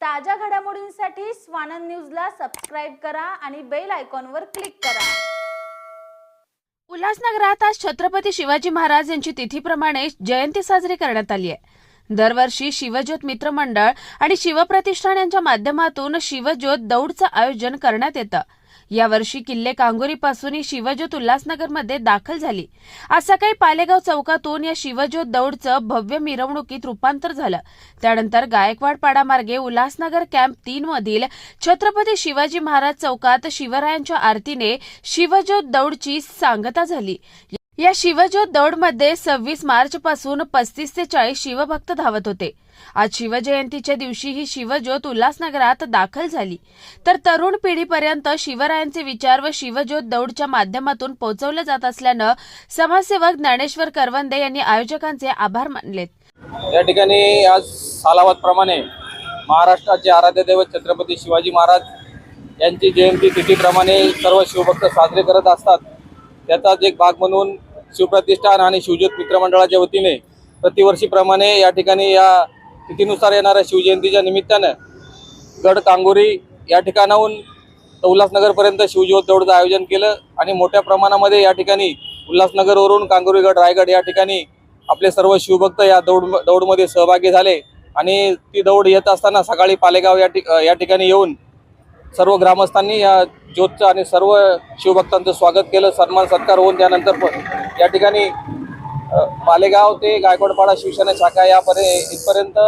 ताज्या घडामोडींसाठी स्वानंद न्यूजला सबस्क्राईब करा आणि बेल आयकॉनवर क्लिक करा. उल्हासनगरात आज छत्रपती शिवाजी महाराज यांची तिथीप्रमाणे जयंती साजरी करण्यात आली आहे. दरवर्षी शिवज्योत मित्र मंडळ आणि शिवप्रतिष्ठान यांच्या माध्यमातून शिवज्योत दौडचं आयोजन करण्यात येतं. यावर्षी किल्ले कांगोरीपासून ही शिवज्योत उल्हासनगरमध्ये दाखल झाली. आज सकाळी पालेगाव चौकातून या शिवज्योत दौडचं भव्य मिरवणुकीत रूपांतर झालं. त्यानंतर गायकवाड पाडामार्गे उल्हासनगर कॅम्प तीन मधील छत्रपती शिवाजी महाराज चौकात शिवरायांच्या आरतीने शिवज्योत दौडची सांगता झाली. या शिवज्योत दौडमध्ये सव्वीस मार्च पासून पस्तीस ते चाळीस शिवभक्त धावत होते. आज शिवजयंतीच्या दिवशी ही शिवज्योत उल्हासनगरात दाखल झाली. तर तरुण पिढीपर्यंत शिवरायांचे विचार व शिवज्योत दौडच्या माध्यमातून पोहोचवले जात असल्यानं समाजसेवक ज्ञानेश्वर करवंदे यांनी आयोजकांचे आभार मानलेत. या ठिकाणी आज सालावतप्रमाणे महाराष्ट्राचे आराध्य दैवत छत्रपती शिवाजी महाराज यांची जयंती तिथीप्रमाणे सर्व शिवभक्त साजरे करत असतात. त्याचाच एक भाग म्हणून शिवप्रतिष्ठान आणि शिवज्योत मित्रमंडळाच्या वतीने प्रतिवर्षीप्रमाणे या ठिकाणी या तिथीनुसार येणाऱ्या शिवजयंतीच्या निमित्तानं गड कांगोरी या ठिकाणाहून तर उल्हासनगरपर्यंत शिवज्योत दौडचं आयोजन केलं आणि मोठ्या प्रमाणामध्ये या ठिकाणी उल्हासनगरवरून कांगोरीगड रायगड या ठिकाणी आपले सर्व शिवभक्त या दौड दौडमध्ये सहभागी झाले आणि ती दौड येत असताना सकाळी पालेगाव या ठिक या ठिकाणी येऊन सर्व ग्रामस्थांनी या ज्योतचं आणि सर्व शिवभक्तांचं स्वागत केलं. सन्मान सत्कार होऊन त्यानंतर या ठिकाणी मालेगाव ते गायकवाडपाडा शिवसेना शाखा यापर्यंत इथपर्यंत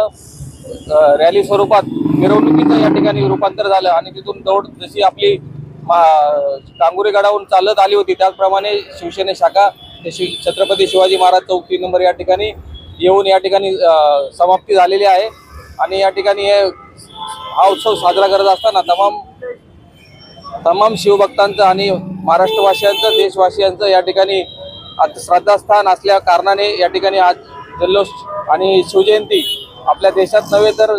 रॅली स्वरूपात मिरवणुकीचं या ठिकाणी रूपांतर झालं आणि तिथून दौड जशी आपली मा- गडावरून चालत आली होती त्याचप्रमाणे शिवसेना शाखा ते शिव छत्रपती शिवाजी महाराज चौक तीन नंबर या ठिकाणी येऊन या ठिकाणी समाप्ती झालेली आहे. आणि या ठिकाणी हे हा उत्सव साजरा करत असताना तमाम तमाम शिवभक्तांचं आणि महाराष्ट्रवासियांचं देशवासियांचं या ठिकाणी श्रद्धास्थान असल्या कारणाने या ठिकाणी आज जल्लोष आणि शिवजयंती आपल्या देशात नव्हे तर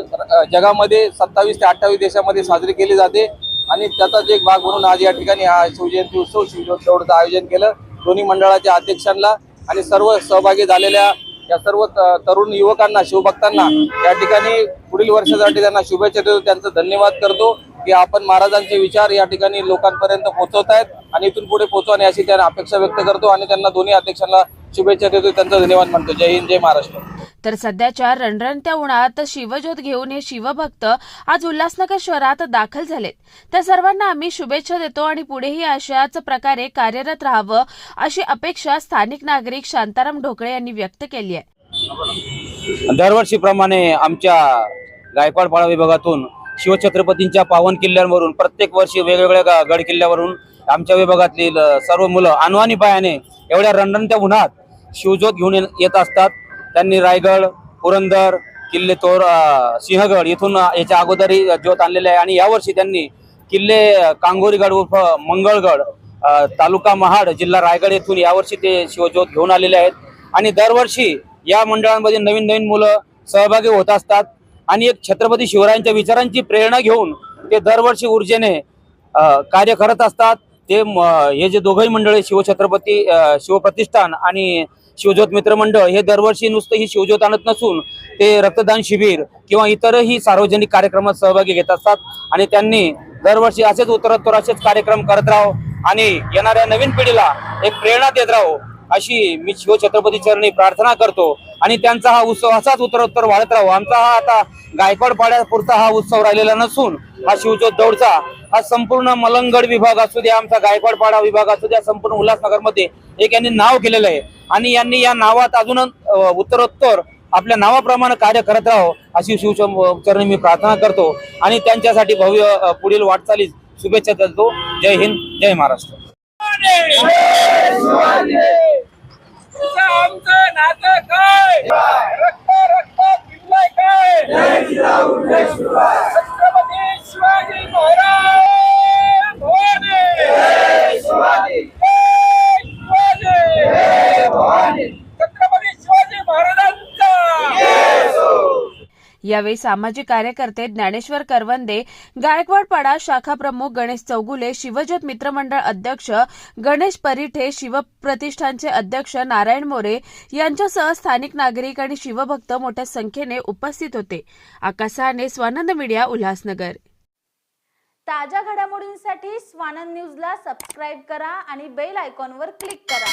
जगामध्ये सत्तावीस ते अठ्ठावीस देशामध्ये साजरी केली जाते. आणि त्याचाच एक भाग म्हणून आज या ठिकाणी हा शिवजयंती उत्सव शिवज्योत आयोजन केलं. दोन्ही मंडळाच्या अध्यक्षांना आणि सर्व सहभागी झालेल्या या सर्व त- तरुण युवकांना शिवभक्तांना या ठिकाणी पुढील वर्षासाठी त्यांना शुभेच्छा देतो. त्यांचं धन्यवाद करतो. की आपण महाराजांचे विचार या ठिकाणी लोकांपर्यंत पोहोचवतायत आणि इथून पुढे पोहोचवणे अशी त्यांना अपेक्षा व्यक्त करतो आणि त्यांना दोन्ही अध्यक्षांना शुभेच्छा देतो. त्यांचा धन्यवाद मानतो. जय हिंद जय महाराष्ट्र. तर सध्याच्या रणरणत्या उन्हात शिवज्योत घेऊन हे शिवभक्त आज उल्हासनगर शहरात दाखल झालेत. तर सर्वांना आम्ही शुभेच्छा देतो आणि पुढेही अशाच प्रकारे कार्यरत राहावं अशी अपेक्षा स्थानिक नागरिक शांताराम ढोकळे यांनी व्यक्त केली आहे. दरवर्षीप्रमाणे आमच्या गायकवाडपाडा विभागातून शिवछत्रपतींच्या पावन किल्ल्यांवरून प्रत्येक वर्षी वेगवेगळ्या गड किल्ल्यावरून आमच्या विभागातील सर्व मुलं अनुवानी पायाने एवढ्या रणरणत्या उन्हात शिवज्योत घेऊन येत असतात. त्यांनी रायगड पुरंदर किल्ले तोर सिंहगड इथून याच्या अगोदरही ज्योत आणलेले आहे. आणि यावर्षी त्यांनी किल्ले कांगोरीगड उर्फ मंगळगड तालुका महाड जिल्हा रायगड येथून यावर्षी ते शिवज्योत घेऊन आलेले आहेत. आणि दरवर्षी या मंडळांमध्ये नवीन नवीन मुलं सहभागी होत असतात. आणि एक छत्रपती शिवरायांच्या विचारांची प्रेरणा घेऊन ते दरवर्षी ऊर्जेने कार्य करत असतात. ते हे जे दोघंही मंडळ आहे, शिवछत्रपती शिवप्रतिष्ठान आणि शिवज्योत मित्र मंडळ हे दरवर्षी नुसतं ही शिवज्योत आणत नसून ते रक्तदान शिबिर किंवा इतरही सार्वजनिक कार्यक्रमात सहभागी घेत असतात. आणि त्यांनी दरवर्षी असेच उत्तरोत्तर असेच कार्यक्रम करत राहो आणि येणाऱ्या नवीन पिढीला एक प्रेरणा देत राहो. अशी मी शिवछत्रपती चरणी प्रार्थना करतो. आणि त्यांचा हा उत्सव असाच उत्तरोत्तर वाढत राहू. आमचा हा आता गायकवाड पाड्यापुरता हा उत्सव राहिलेला नसून हा शिवज्योत दौडचा हा संपूर्ण मलंगड विभाग असू द्या आमचा गायकवाड पाडा विभाग असू द्या संपूर्ण उल्हासनगरमध्ये एक यांनी नाव केलेलं आहे. आणि यांनी या नावात अजून उत्तरोत्तर आपल्या नावाप्रमाणे कार्य करत राहो अशी शिव चरणी मी प्रार्थना करतो. आणि त्यांच्यासाठी भव्य पुढील वाटचालीस शुभेच्छा देतो. जय हिंद जय Maharashtra. Thou who makes me rise. यावेळी सामाजिक कार्यकर्ते ज्ञानेश्वर करवंदे गायकवाडपाडा शाखा प्रमुख गणेश चौगुले शिवज्योत मित्रमंडळ अध्यक्ष गणेश परिठे शिवप्रतिष्ठानचे अध्यक्ष नारायण मोरे यांच्यासह स्थानिक नागरिक आणि शिवभक्त मोठ्या संख्येने उपस्थित होते. आकाशाने स्वानंद मीडिया उल्हासनगर. ताज्या घडामोडींसाठी स्वानंद न्यूजला सबस्क्राईब करा आणि बेल आयकॉनवर क्लिक करा.